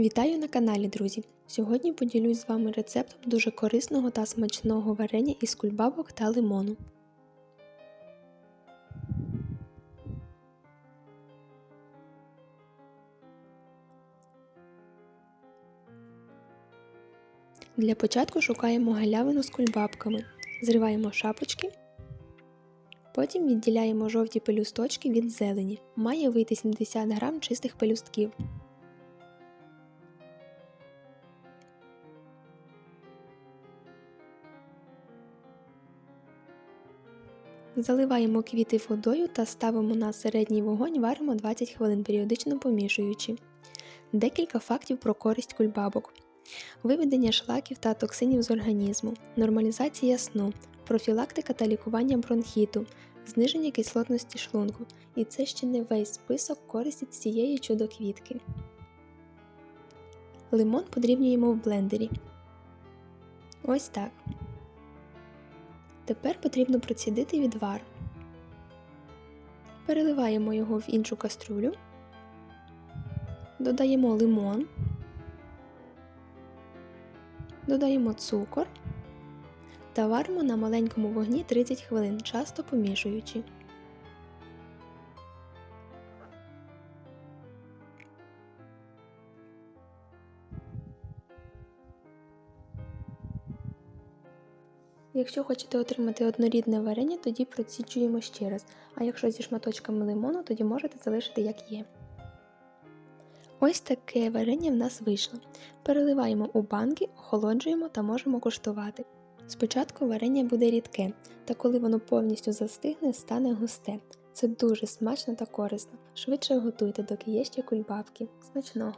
Вітаю на каналі, друзі! Сьогодні поділюсь з вами рецептом дуже корисного та смачного варення із кульбабок та лимону. Для початку шукаємо галявину з кульбабками, зриваємо шапочки, потім відділяємо жовті пелюсточки від зелені. Має вийти 70 г чистих пелюстків. Заливаємо квіти водою та ставимо на середній вогонь, варимо 20 хвилин, періодично помішуючи. Декілька фактів про користь кульбабок. Виведення шлаків та токсинів з організму, нормалізація сну, профілактика та лікування бронхіту, зниження кислотності шлунку. І це ще не весь список користі цієї чудо-квітки. Лимон подрібнюємо в блендері. Ось так. Тепер потрібно процідити відвар. Переливаємо його в іншу каструлю, додаємо лимон, додаємо цукор та варимо на маленькому вогні 30 хвилин, часто помішуючи. Якщо хочете отримати однорідне варення, тоді проціджуємо ще раз, а якщо зі шматочками лимону, тоді можете залишити як є. Ось таке варення в нас вийшло. Переливаємо у банки, охолоджуємо та можемо куштувати. Спочатку варення буде рідке, та коли воно повністю застигне, стане густе. Це дуже смачно та корисно. Швидше готуйте, доки є ще кульбабки. Смачного!